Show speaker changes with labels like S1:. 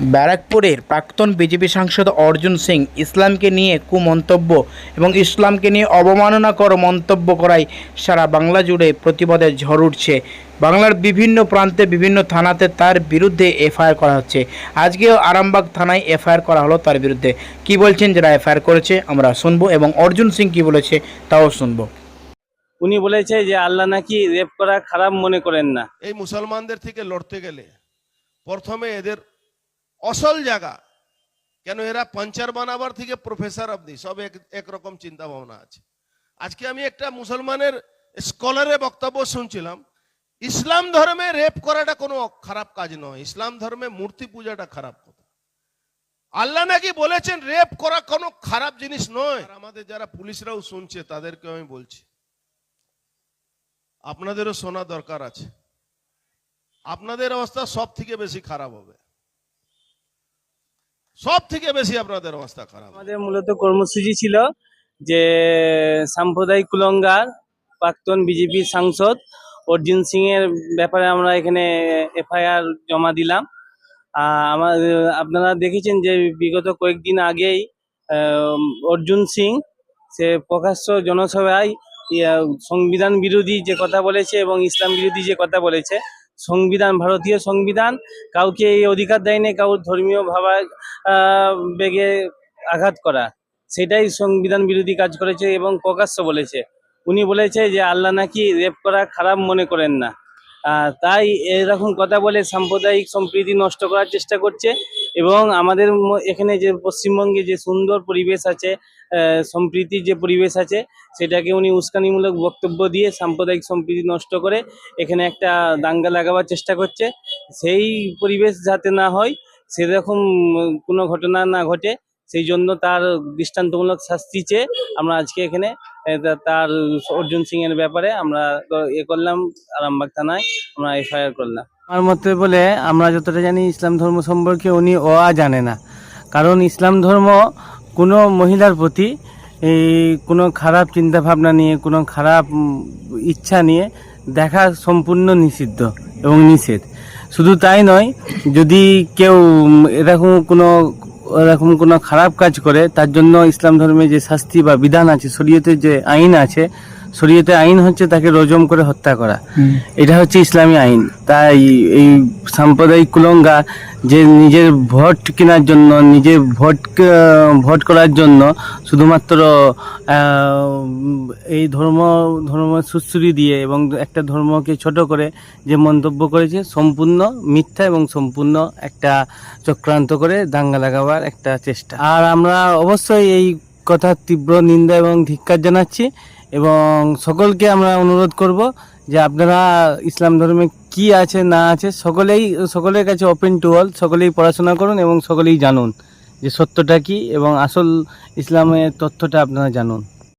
S1: ব্যারাকপুরের প্রাক্তন বিজেপি সাংসদ অর্জুন সিং ইসলামকে নিয়ে কুমন্তব্য এবং ইসলামকে নিয়ে অবমাননাকর মন্তব্য করায় সারা বাংলা জুড়ে প্রতিবাদের ঝড় উঠছে। বাংলার বিভিন্ন প্রান্তে বিভিন্ন থানাতে তার বিরুদ্ধে এফআইআর করা হচ্ছে। আজকেও আরামবাগ থানায় এফআইআর করা হলো তার বিরুদ্ধে। কি বলছেন যারা এফআইআর করেছে আমরা শুনব এবং অর্জুন সিং কি বলেছে তাও শুনব।
S2: উনি বলেছে যে আল্লাহ নাকি রেপ করা খারাপ মনে করেন না।
S3: এই মুসলমানদের থেকে লড়তে গেলে প্রথমে এদের অসল জায়গা। কেন এরা পাঞ্চার বানাবার থেকে প্রফেসর অবধি, সব এক একরকম চিন্তা ভাবনা আছে। আজকে আমি একটা মুসলমানের স্কলারের বক্তব্য শুনছিলাম, ইসলাম ধর্মে রেপ করাটা কোনো খারাপ কাজ নয়, ইসলাম ধর্মে মূর্তি পূজাটা খারাপ কথা। আল্লাহ নাকি বলেছেন রেপ করা কোনো খারাপ জিনিস নয়। আমাদের যারা পুলিশরাও শুনছে তাদেরকে আমি বলছি। আপনাদেরও শোনা দরকার আছে। আপনাদের অবস্থা সব থেকে বেশি খারাপ হবে। সব থেকে বেশি আপনাদের অবস্থা খারাপ।
S2: আমাদের মূলত কর্মসূচি ছিল যে সাম্প্রদায়িক কুলঙ্গার, প্রাক্তন বিজেপি সাংসদ অর্জুন সিং এর ব্যাপারে আমরা এখানে এফআইআর জমা দিলাম। আমার আপনারা দেখেছেন যে বিগত কয়েকদিন আগেই অর্জুন সিং সে প্রকাশ্য জনসভায় সংবিধান বিরোধী যে কথা বলেছে এবং ইসলাম বিরোধী যে কথা বলেছে সংবিধান, ভারতীয় সংবিধান, কাউকে এই অধিকার দেয়নি কাউর ধর্মীয় ভাবা বেগে আঘাত করা। সেটাই সংবিধান বিরোধী কাজ করেছে এবং প্রকাশ্য বলেছে। উনি বলেছে যে, আল্লাহ নাকি রেপ করা খারাপ মনে করেন না। তাই এরকম কথা বলে সাম্প্রদায়িক সম্প্রীতি নষ্ট করার চেষ্টা করছে এবং আমাদের এখানে যে পশ্চিমবঙ্গে যে সুন্দর পরিবেশ আছে সম্প্রীতির যে পরিবেশ আছে, সেটাকে উনি উস্কানিমূলক বক্তব্য দিয়ে সাম্প্রদায়িক সম্প্রীতি নষ্ট করে এখানে একটা দাঙ্গা লাগাবার চেষ্টা করছে। সেই পরিবেশ যাতে না হয়, সেরকম কোনো ঘটনা না ঘটে, সেই জন্য তার দৃষ্টান্তমূলক শাস্তি চেয়ে আমরা আজকে এখানে তার অর্জুন সিং এর ব্যাপারে আমরা এ করলাম, আরামবাগ থানায় আমরা এফআইআর করলাম। আমার মতে বলে, আমরা যতটা জানি ইসলাম ধর্ম সম্পর্কে উনি আ জানে না। কারণ ইসলাম ধর্ম কোনো মহিলার প্রতি এই কোনো খারাপ চিন্তা ভাবনা নিয়ে, কোনো খারাপ ইচ্ছা নিয়ে দেখা সম্পূর্ণ নিষিদ্ধ এবং নিষেধ। শুধু তাই নয়, যদি কেউ এরকম কোনো এরকম কোনো খারাপ কাজ করে, তার জন্য ইসলাম ধর্মে যে শাস্তি বা বিধান আছে, শরীয়তের যে আইন আছে শরীয়তে আইন হচ্ছে তাকে রজম করে হত্যা করা। এটা হচ্ছে ইসলামী আইন। তাই এই সাম্প্রদায়িক কুলঙ্গা যে নিজের ভোট কেনার জন্য নিজের ভোট ভোট করার জন্য শুধুমাত্র এই ধর্ম ধর্ম সুশ্রী দিয়ে এবং একটা ধর্মকে ছোট করে যে মন্তব্য করেছে সম্পূর্ণ মিথ্যা এবং সম্পূর্ণ একটা চক্রান্ত করে দাঙ্গা লাগাবার একটা চেষ্টা। আর আমরা অবশ্যই এই কথার তীব্র নিন্দা এবং ধিক্কার জানাচ্ছি। এবং সকলকে আমরা অনুরোধ করব যে আপনারা ইসলাম ধর্মে কি আছে, না আছে, সকলেই, সকলের কাছে ওপেন টু অল সকলেই পড়াশোনা করুন এবং সকলেই জানুন যে সত্যটা কি এবং আসল ইসলামের তথ্যটা আপনারা জানুন।